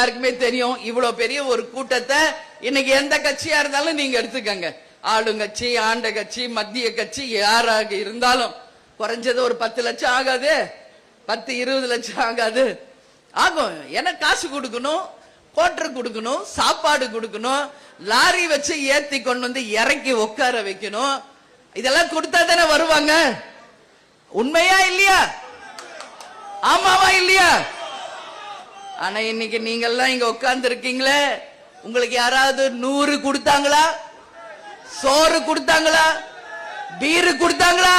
எல்லாருக்குமே தெரியும் இவ்வளவு பெரிய ஒரு கூட்டத்தை இன்னைக்கு எந்த கட்சியா இருந்தாலும் நீங்க எடுத்துக்கங்க. ஆளுங்கட்சி ஆண்ட கட்சி மத்திய கட்சி யாராக இருந்தாலும் குறைஞ்சது ஒரு பத்து லட்சம் ஆகாது. பத்து இருபது லட்சம் ஆகாது. ஆகும். ஏன்னா காசு கொடுக்கணும் கோட்டர் கொடுக்கணும் சாப்பாடு கொடுக்கணும் லாரி வச்சு ஏத்தி கொண்டு வந்து இறக்கி உட்கார வைக்கணும். இதெல்லாம் கொடுத்தா தானே வருவாங்க. உண்மையா இல்லையா? ஆமாவா இல்லையா? ஆனா இன்னைக்கு நீங்கெல்லாம் இங்க உட்கார்ந்து இருக்கீங்களே உங்களுக்கு யாராவது நூறு கொடுத்தாங்களா? சோறு கொடுத்தாங்களா? பீரு கொடுத்தாங்களா?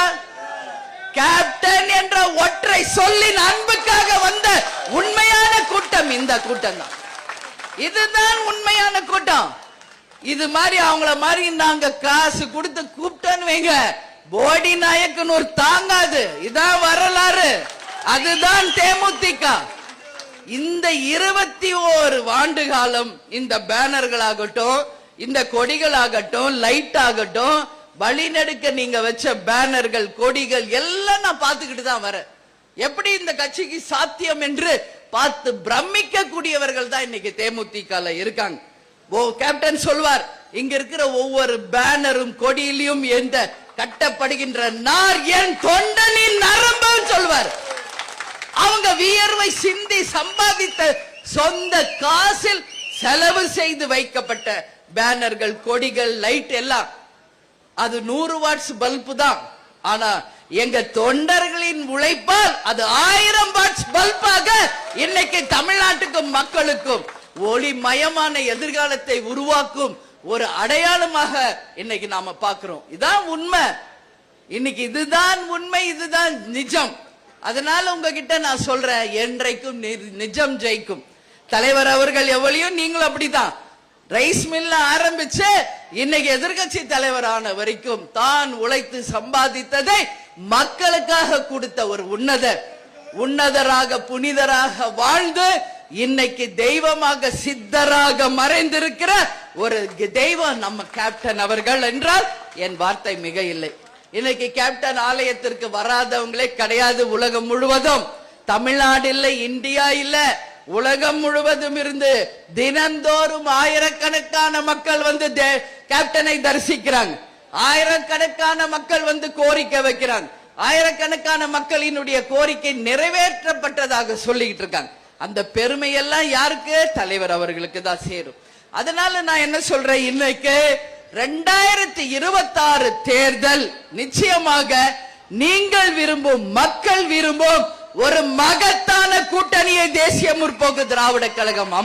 கேப்டன் என்ற ஒற்றை சொல்லின் அன்புக்காக வந்த உண்மையான கூட்டம் இந்த கூட்டம் தான். இதுதான் உண்மையான கூட்டம். இது மாதிரி அவங்கள மாதிரி நாங்க காசு கொடுத்து கூப்பிட்டோன்னு வைங்க. போடி நாயக்கன் ஒரு தாங்காது. இதான் வரலாறு. அதுதான் தேமுதிக. இந்த இருபத்தி ஓரு ஆண்டு காலம் இந்த பேனர்களாகட்டும் இந்த கொடிகளாகட்டும் லைட் ஆகட்டும் வழிநடுக்க நீங்க வச்ச பேனர்கள் கொடிகள் எல்லாம் நான் பார்த்துக்கிட்டு தான் வரேன். எப்படி இந்த கட்சிக்கு சாத்தியம் என்று பார்த்து பிரமிக்க கூடியவர்கள் தான் இன்னைக்கு தேமுதிக இருக்காங்க. ஓ கேப்டன் சொல்வார் இங்க இருக்கிற ஒவ்வொரு பேனரும் கொடியிலும் எந்த கட்டப்படுகின்ற நார் என் தொண்டனின் வியர்வை சிந்தி சம்பாதித்த சொந்த காசில் செலவு செய்து வைக்கப்பட்ட பேனர்கள் கொடிகள் லைட் எல்லாம். அது நூறு வாட்ஸ் பல்பு தான். ஆனா எங்க தொண்டர்களின் உழைப்பால் அது ஆயிரம் வாட்ஸ் பல்பாக இன்னைக்கு தமிழ்நாட்டுக்கும் மக்களுக்கும் ஒளிமயமான எதிர்காலத்தை உருவாக்கும் ஒரு அடையாளமாக இன்னைக்கு நாம பாக்குறோம் இதான் உண்மை. இன்னைக்கு இதுதான் உண்மை இதுதான் நிஜம். அதனால உங்ககிட்ட நான் சொல்றேன் என்றைக்கும் நி- நிஜம் ஜெயிக்கும். தலைவர் அவர்கள் எவ்வளையும் நீங்களும் அப்படிதான் ரைஸ் மில்ல ஆரம்பிச்சு இன்னைக்கு எதிர்க்கட்சி தலைவர் ஆன வரைக்கும் தான் உழைத்து சம்பாதித்ததை மக்களுக்காக கொடுத்த ஒரு உன்னதர். உன்னதராக புனிதராக வாழ்ந்து இன்னைக்கு தெய்வமாக சித்தராக மறைந்திருக்கிற ஒரு தெய்வம் நம்ம கேப்டன் அவர்கள் என்றால் என் வார்த்தை மிக இல்லை. இன்னைக்கு கேப்டன் ஆலயத்திற்கு வராதவங்களே கிடையாது உலகம் முழுவதும். தமிழ்நாடு இல்ல இந்தியா இல்ல உலகம் முழுவதும் இருந்து தினந்தோறும் ஆயிரக்கணக்கான மக்கள் வந்து தே- கேப்டனை தரிசிக்கிறாங்க. ஆயிரக்கணக்கான மக்கள் வந்து கோரிக்கை வைக்கிறாங்க. ஆயிரக்கணக்கான மக்களினுடைய கோரிக்கை நிறைவேற்றப்பட்டதாக சொல்லிக்கிட்டு இருக்காங்க. அந்த பெருமை எல்லாம் யாருக்கு? தலைவர் அவர்களுக்கு தான் சேரும். அதனால நான் என்ன சொல்றேன்? இன்னைக்கு ரெண்டாயிரத்தி இருபத்தாறு தேர்தல் நிச்சயமாக நீங்கள் விரும்பும் மக்கள் விரும்பும் ஒரு மகத்தான கூட்டணியை தேசிய முற்போக்கு திராவிட கழகம் அமை